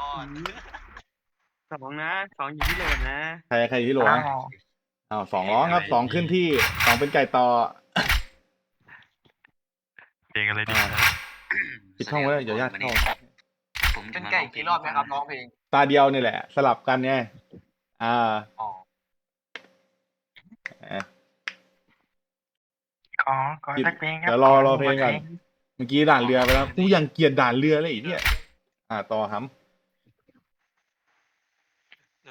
รอดสองนะสองอยู่ที่โหลดนะใครใครที่โหลวะอ้าวสองร้องครับสองขึ้นที่สองเป็นไก่ต่อเพลงอะไรดีครับปิดช่องไว้เดี๋ยวญาติเข้าผมเป็นไก่กี่รอบไหมครับร้องเพลงตาเดียวนี่แหละ สลับกันไงอ่าอ๋ออะขอขอสักเพลงครับเดี๋ยวรอรอเพลงก่อนเมื่อกี้ด่านเรือไปแล้วกูยังเกลียดด่านเรือเลยไอ้เนี่ยอ่าต่อครับด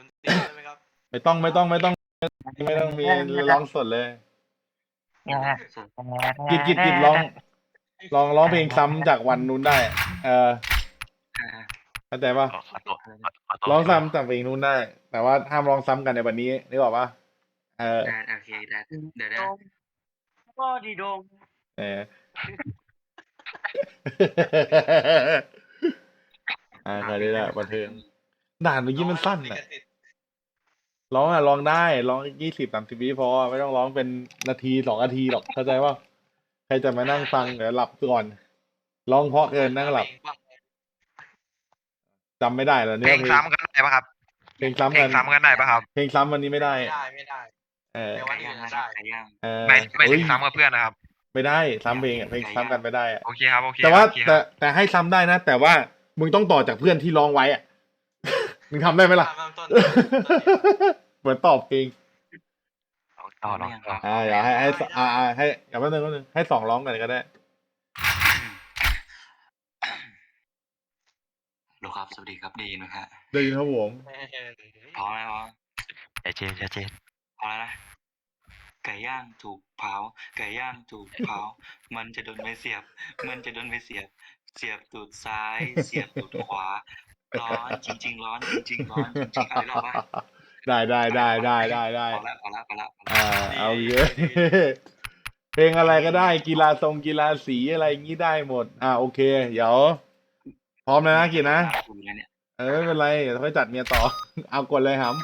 นตรีได้ไหมครับไม่ต้องไม่ต้องไม่ต้องไม่ต้องมีร้องสดเลยกิดกิดกิดร้องลองร้องเพลงซ้ำจากวันนู้นได้ เออเข้าใจป่ะขอขอตัวขอตัวร้องซ้ำจากเพลงนู้นได้ แต่ว่าห้ามร้องซ้ำกันในวันนี้นึกออกป่ะเออได้โอเคได้เดี๋ยวนะก็ดีดมเอออ่าเคยได้ละบันเทิงด่านเมื่อกี้มันสั้นอะ ร้องอะร้องได้ร้องยี่สิบสามสิบวิพอไม่ต้องร้องเป็นนาทีสองนาทีหรอกเข้าใจว่าใครจะมานั่งฟังเดี๋ยวหลับก่อนร้องเพราะเกินนั่งหลับจำไม่ได้แล้วเพเนี่ลยงซ้ำกันได้ปะครับเพลงซ้ำเพลกังนซ้ำกันได้ปะครับเพลงซ้ำวันนี้ไม่ได้ ไม่ได้ไม่ได้ เออเดี๋ยวไก่ย่างนะครับไก่ย่างเออไม่ไม่อุ๊ถึยงซ้ำกับเพื่อนนะครับ ไม่ได้ซ้ำเพลงอะเพลงซ้ำกันไม่ได้อะโอเคครับโอเคแต่ว่าโอเคคแต่รับแต่ให้ซ้ำได้นะ แต่ว่ามึงต้องต่อจากเพื่อนที่ร้องไว้อะ มึงทำได้ไหมล่ะ เริ่มต้นเหมือนตอบเพลงลองต่อลองต่ออ่าอย่าให้ให้อ่าอ่าให้อย่าแป๊บนึงแป๊บนึงให้สองร้องกันก็ได้โลครับ สวัสดีครับดีนะฮะได้ยินครับผมพร้อมไหมพร้อมใจเจนใจเจนพร้อมแล้วนะไก่ย่างถูกเผาไก่ย่างถูกเผามันจะโดนไม่เสียบ มันจะโดนไม่เสียบ เสียบตูดซ้าย เสียบตูดขวา ร้อนจริง ๆ ร้อนจริง ๆ ร้อนจริงๆอะไรหรอวะได้ได้ได้ได้ได้ได้พอละพอละพอละพอละอ่าเอาเยอะเพลงอะไรก็ได้ กีฬาทรงกีฬาสีอะไรอย่างนี้ได้หมด อ่าโอเค เดี๋ยว พร้อมแล้วนะกินนะ คุยแล้วเนี่ยเออไม่เป็นไรเดี๋ยวค่อยจัดเมียต่อ เอากดเลยครับ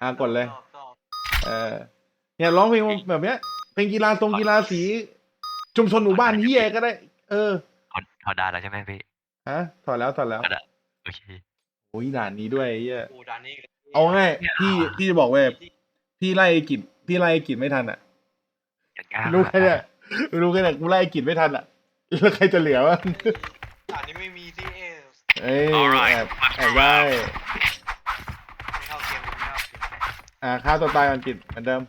อ่ากดเลยชอบชอบเออเนี่ยร้องเพลงแบบเนี้ยเพลงกีฬาทรงกีฬาสี ชุมชนหมู่บ้านเฮียก็ได้ เออ ถอดถอดได้แล้วใช่ไหมพี่ฮะถอดแล้วถอดแล้ว โอเคโอ้ยด่านนี้ด้วยไอ้เฮียกูด่านนี้เอาง่ายพี่พี่จะบอกเว้ยพี่ไล่กิจพี่ไล่กิจไม่ทันอะอย่างง่ายรู้แค่เนี้ยรู้แค่เนี้ยกูไล่กิจไม่ทันอะแล้วใครจะเหลือวะด่านนี้ไม่มีที่เอฟเอ้ยแอบแอบได้ไม่เข้าเกมไม่เข้าเกมอ่าฆ่าตัวตายก่อนกิจเหมือนเดิม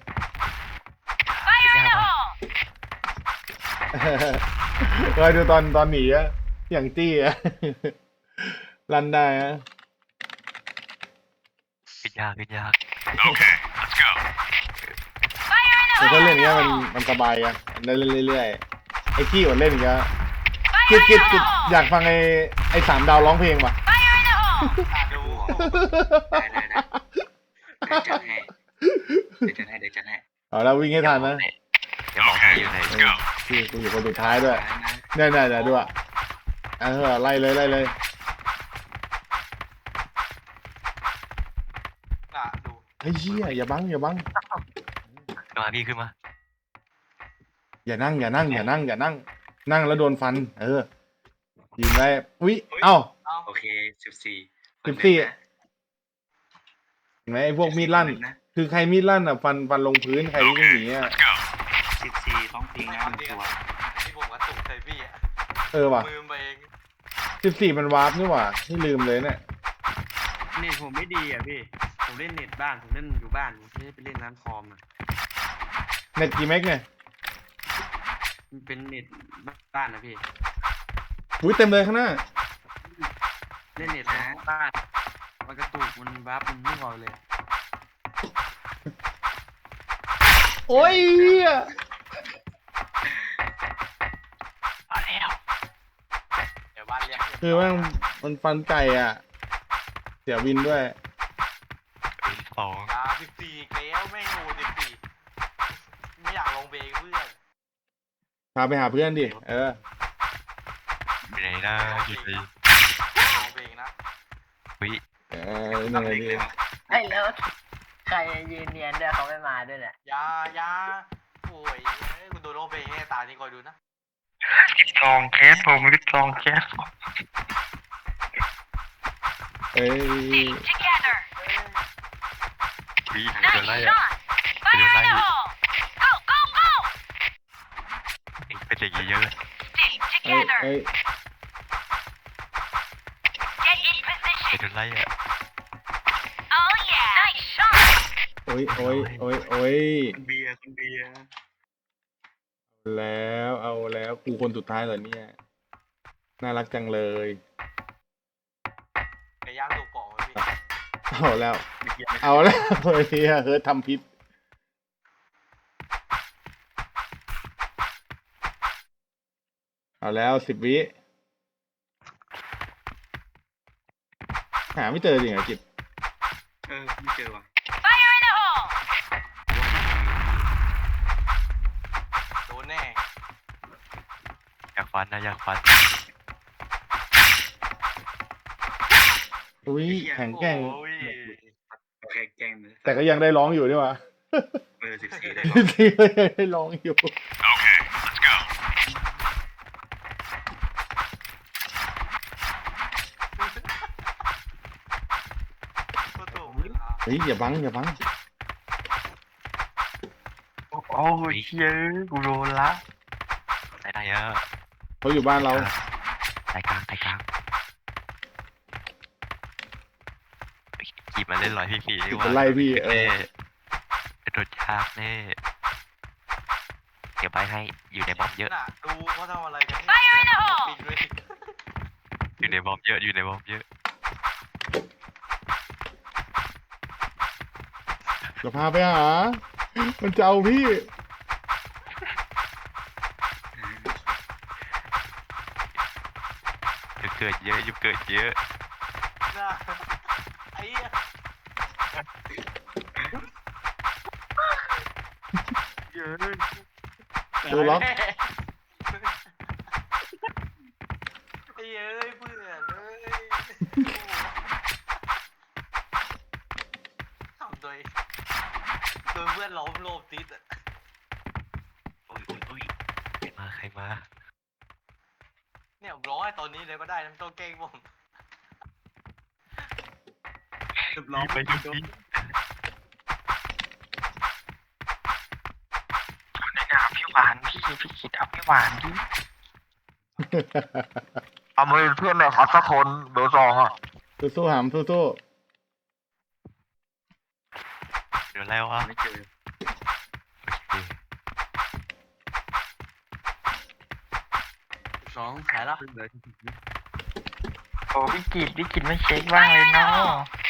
เคยดูตอนตอนหนีอะอย่างจี้อะ รันได้อะขึ้นยากขึ้นยากแต่ถ้าเล่นอย่างเงี้ยมันมันสบายอะมันได้เล่นเรื่อยๆไอ้ขี้มันเล่นอย่างเงี้ยกิจกิจกิจอยากฟังไอ้ไอ้สามดาวร้องเพลงป่ะอะ ดูได้ได้ได้เดี๋ยวจัดให้เดี๋ยวจัดให้เดี๋ยวจัดให้เอาแล้ววิ่งให้ทันนะเดี๋ยวมองให้อยู่ในเออพี่กูอยู่คนสุดท้ายด้วยนะเนี่ยเนี่ยเนี่ยดูอะเออไล่เลยไล่เลย อะดู ไอ้เหี้ยอย่าบังอย่าบังขึ้นมาพี่ขึ้นมาอย่านั่งอย่านั่งอย่านั่งอย่านั่ง นั่งแล้วโดนฟัน เออยิงไว้อุ้ยเอ้าเอ้าโอเคสิบสี่สิบสี่เห็นไหมไอ้พวกมีดลั่นนะคือใครมีดลั่นอะฟันฟันลงพื้นใครวิ่งหนีอะสิบสี่ต้องพิงไม่นะทำมันดีตัวที่ผมกระตุกใส่พี่อะเออว่ะมือไปเองสิบสี่มันวาร์ปนี่หว่าที่ลืมเลยเนี่ยเน็ตผมไม่ดีอะพี่ ผมเล่นเน็ตบ้าน ผมเล่นอยู่บ้านผมไม่ได้ไปเล่นร้านคอมอะเน็ตกี่เมกเนี่ยมันเป็นเน็ตบ้านนะพี่ อุ้ยเต็มเลยข้างหน้า เล่นเน็ตของบ้านมันกระตุกมันวับมันไม่พอเลย โอ้ยเหี้ยมาแล้วเดี๋ยวบ้านเรียกคือแม่งมันฟันไก่อะ เสียวินด้วย สองยาสิบสี่แล้วแม่งโง่สิบสี่ไม่อยากลงเบรกเพื่อนพาไปหาเพื่อนดิ เอออยู่ไหนนะอยู่ไหนลงเบรกนะวิเออนั่นไงพี่ไอ้ยแล้วใครยืนเนียนด้วยเขาไม่มาด้วยเนี่ยยายาโอ้ยเอ้ยคุณโดนลงเบรกแน่ตานี่คอยดูนะซองแคสผมไม่ซองแคสเอ้ย Together. วิโดน Nice ไล่อะ shot. Fire in the hole. Go, go, go. เป็นอย่างนี้เยอะ Stick เอ้ย together. เอ้ย Get in ไป position. โดนไล่อะ Oh yeah. Nice shot. โอ้ยโอ้ยโอ้ยโอ้ยคุณเบียร์คุณเบียร์แล้วเอาแล้วกูคนสุดท้ายเหรอเนี่ย น่ารักจังเลยไก่ย่างถูกกล่องไว้พี่ เอาแล้วเมื่อกี้ไม่เอาแล้วเฮ้ยเฮ้ยทำพิษเอาแล้วสิบวิหาไม่เจอจริงเหรอกิจเออไม่เจอว่ะ Fire in the hole. โดนแน่อยากฟันนะอยากฟัน อุ้ยแข็งแกร่ง โอ้ยแค่แกล้งเลยแต่ก็ยังได้ร้องอยู่นี่หว่าเออสิบสี่ได้ที่ก็ยังได้ร้องอยู่ก็ถูกเวลาเฮ้ยอย่าบังอย่าบังโอ้ยเฮ้ยกูโดนละไหนไหนอะเขาอยู่บ้านเราไหนกลางไหนกลางขี่ มาเล่นร้อยพี่พี่ขี่มาไล่พี่เออเป็นโดนยากแน่เดี๋ยวไปให้อยู่ในบอมเยอะน่ะดูเขาทำอะไรกัน Fire in the hole ปิดด้วยอยู่ในบอมเยอะอยู่ในบอมเยอะจะพาไปหา มันจะเอาพี่อยู่เกิดเยอะอยู่เกิดเยอะน่ะ ไอ้เหี้ยตัวล็อก ไอ้เหี้ยเอ้ยเพื่อนเอ้ยทำโดยโดยเพื่อนล้อมโลบติดอะโอ้ยโอ้ยโอ้ยใครมาใครมา เนี่ยผมร้องให้ตอนนี้เลยก็ได้นะไม่ต้องเก่งผม เรียบร้อยไปยุบพี่พี่หวานพี่พี่คิดเอาพี่หวานดิเอามือเพื่อนหน่อยครับสักคนเบอร์สองอะสู้ๆหามสู้เดี๋ยวแล้ววะไม่เจอโอเคสองขายละโอ้พี่กิดพี่กิดไม่เช็คบ้างเลยเนาะ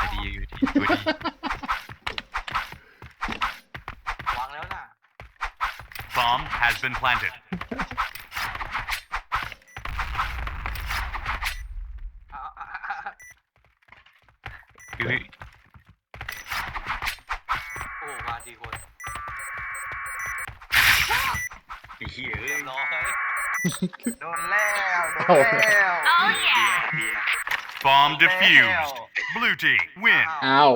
ไป ดีอยู่ดีอยู่ดีวางแล้วน่ะ Bomb has been planted. เอาเอาเอาเอาเฮ้ยโอ้มาดีคนไอ้เหี้ยเอ้เรียยบร้อยโดนแล้วโดเอานแล้ว Oh เบีย yeah. ร์เบียร์ Bomb defused. Blue team win. ๆอ้าว